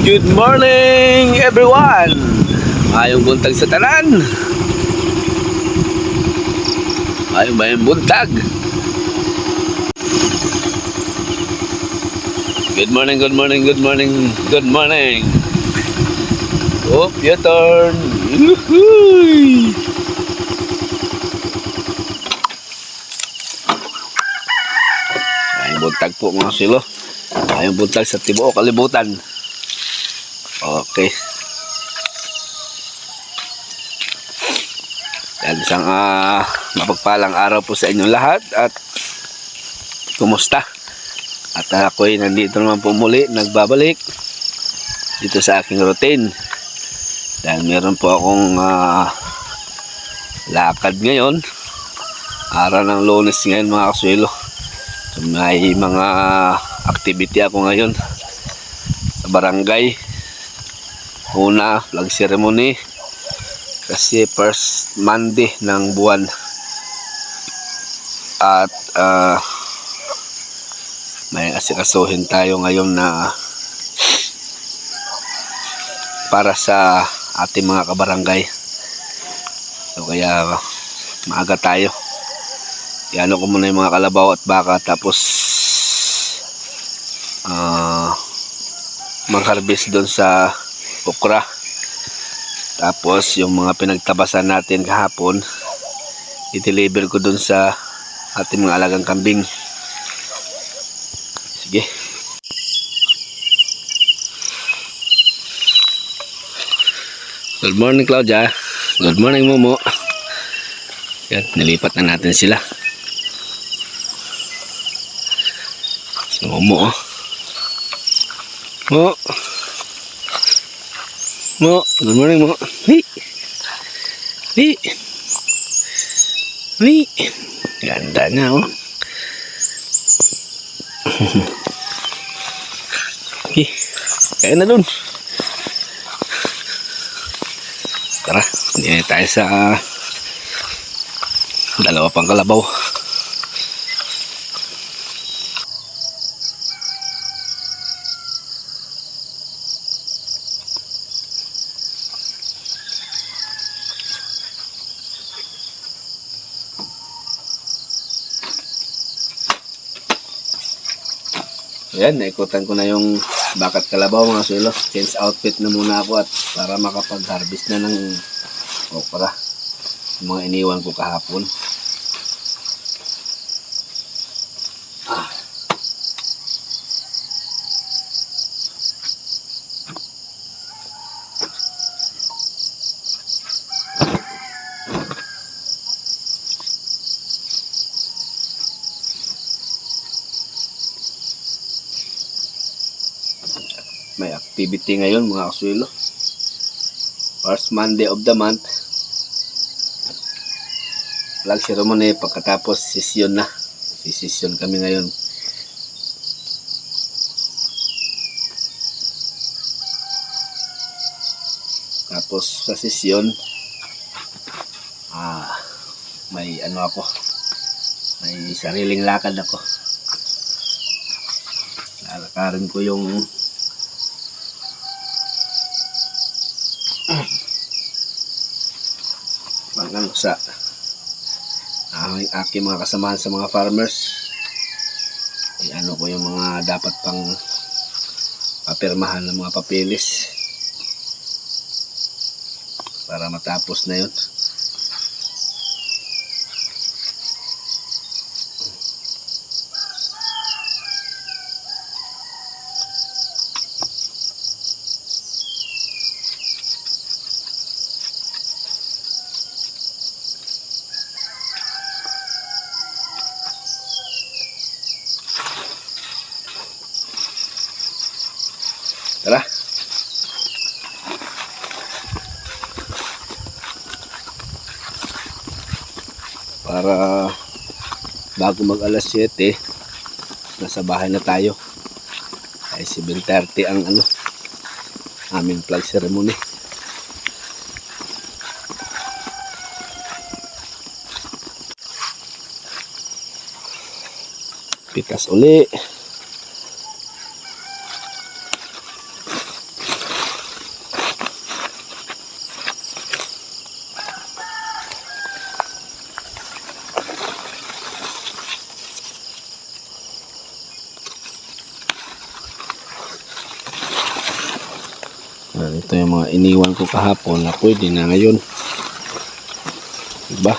Good morning everyone! Ayong buntag sa tanan. Ayong ba yung buntag? Good morning, good morning, good morning, good morning. Oh, your turn. Yuhuy! Ayong buntag po mga silo. Ayong buntag sa Tibuok, Kalibutan. Okay. Yan, isang ah, mapagpalang araw po sa inyong lahat at kumusta? At ah, ako'y nandito naman po muli, nagbabalik dito sa aking routine. Dahil meron po akong ah, lakad ngayon. Araw ng lunes ngayon mga kaswelo. So, may mga activity ako ngayon sa barangay. Una, flag ceremony. Kasi first Monday ng buwan. At ah, may asikasuhin tayo ngayon na para sa ating mga kabarangay. So kaya maaga tayo. Iano ko muna yung mga kalabaw at baka tapos ah mag-harvest doon sa okra. Tapos yung mga pinagtabasan natin kahapon, i-deliver ko doon sa ating mga alagang kambing. Sige. Good morning Claudia. Good morning Momo. Yan, nilipat na natin sila. Si Momo oh. Mo. Mo, good morning mo. Hey. Hey. Hey. Ganda na oh. Hey. Kaya na dun. Tara, hindi na tayo sa ah, dalawa pang kalabaw. Ayan, naikutan ko na yung bakat kalabaw mga silo. Change outfit na muna ako at para makapag-harvest na ng okra. Yung mga iniwan ko kahapon. Ah. May activity ngayon mga kaswilo. First Monday of the month. Flag ceremony pagkatapos session na. Session kami ngayon. Tapos sa session ah may ano ako may sariling lakad ako lalakarin ko yung pang ano sa ang aking mga kasamahan sa mga farmers. Ay ano ko yung mga dapat pang papirmahan ng mga papeles. Para matapos na yun tara. Para bago mag alas 7 nasa bahay na tayo. Ay 7.30 ang ano aming flag ceremony. Pitas uli Ito yung mga iniwan ko kahapon na pwede na ngayon. Diba?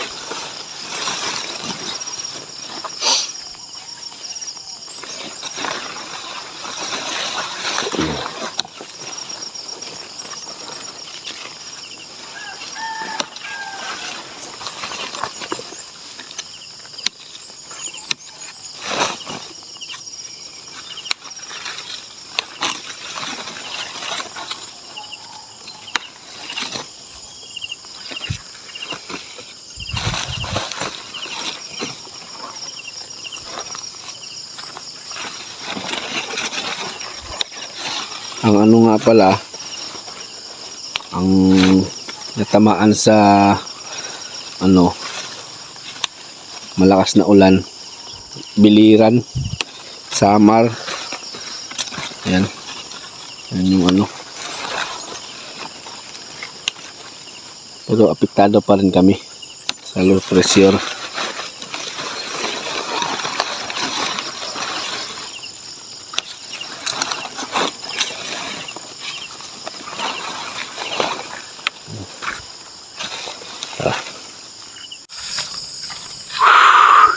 Ang ano nga pala, ang natamaan sa ano, malakas na ulan, biliran, samar, ayan, ayan yung ano. Pero apektado pa rin kami sa low pressure.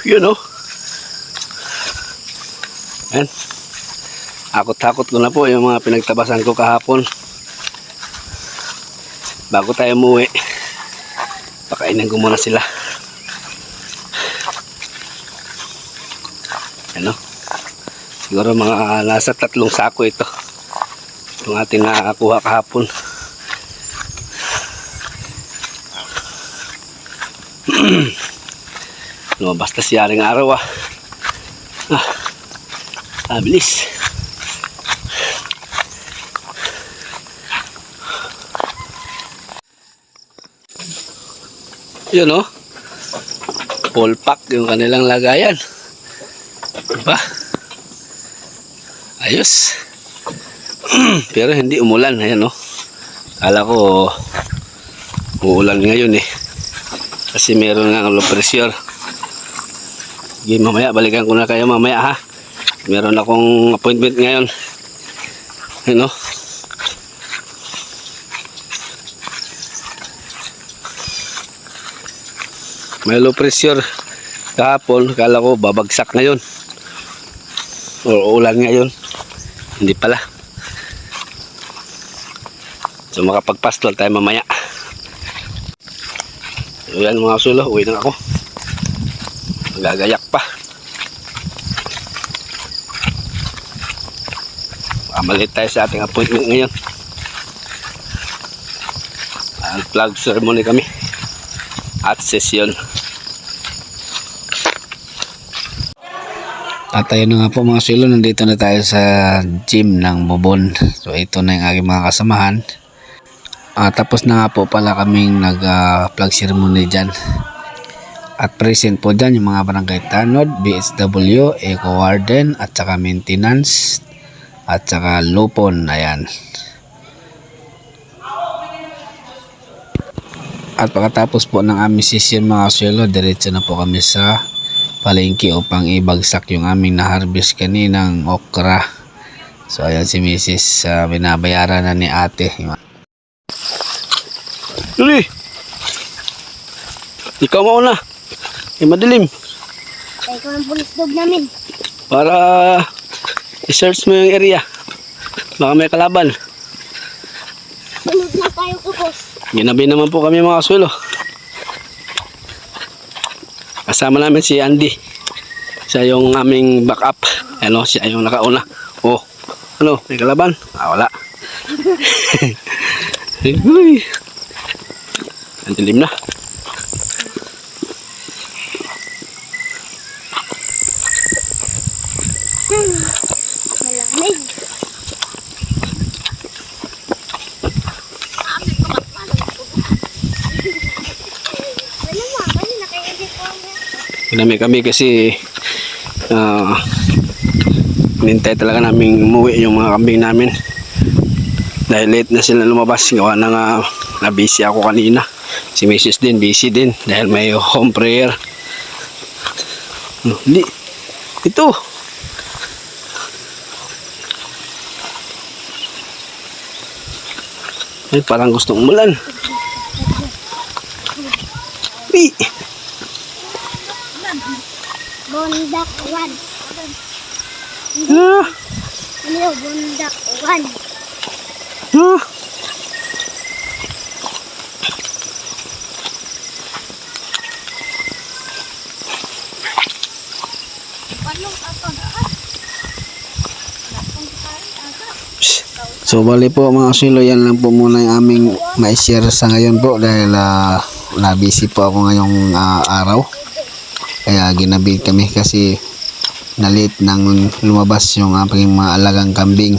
Yun oh. Ayan. Akot-takot ko na po yung mga pinagtabasan ko kahapon. Bago tayo umuwi, pakainin ko muna sila. Ano? Siguro mga ah, nasa tatlong sako ito. Itong ating nakakuha kahapon. Lumabas na si Yaring Araw ah. Ah, ah bilis. Yun oh. Full pack yung kanilang lagayan. Diba? Ayos. Pero hindi umulan. Ayan oh. Kala ko uulan ngayon eh. Kasi meron nga low pressure. Sige, mamaya, balikan ko na kayo mamaya ha. Meron akong appointment ngayon. Ano? May low pressure kahapon. Kala ko babagsak ngayon. O ulan ngayon. Hindi pala. So makapagpastol tayo mamaya. So mga sulo, uwi na ako. Magagayak pa. Mamalit tayo sa ating appointment ngayon. Ang flag ceremony kami. At session. At ayun nga po mga silo, nandito na tayo sa gym ng Bobon. So ito na yung aking mga kasamahan. Ah, tapos na nga po pala kaming nag-flag ceremony dyan. At present po dyan yung mga barangay Tanod, BSW, Eco Warden, at saka maintenance, at saka Lupon. Ayan. At pagkatapos po ng aming session mga suelo, diretso na po kami sa palengke upang ibagsak yung aming na-harvest kaninang okra. So ayan si Mrs. ah, binabayaran na ni ate. Duli! Ikaw mauna. Eh, madilim. Kaya ko ang pulis dog namin. Para i-search mo yung area. Baka may kalaban. Sunod na tayo ko, boss. Ginabi naman po kami mga suelo. Kasama namin si Andy. Siya yung aming backup. Ano, siya yung nakauna. Oh, ano, may kalaban? Ah, wala. Uy. Ang dilim na. Malamig. Ano mo? Kanina kayo hindi ko Ginamit kami kasi ah nintay talaga namin umuwi yung mga kambing namin. Dahil late na sila lumabas. Gawa na nga na busy ako kanina. Si Mrs. din busy din dahil may home prayer. Ano, Hindi. Ito. Ay, parang gustong umulan. Uy! Bondak one. Ah! Ano? Bondak one. Ah! So bali po mga silo yan lang po muna yung aming ma-share sa ngayon po dahil ah, na-busy po ako ngayong ah, araw. Kaya ginabi kami kasi nalit nang lumabas yung aking mga alagang kambing.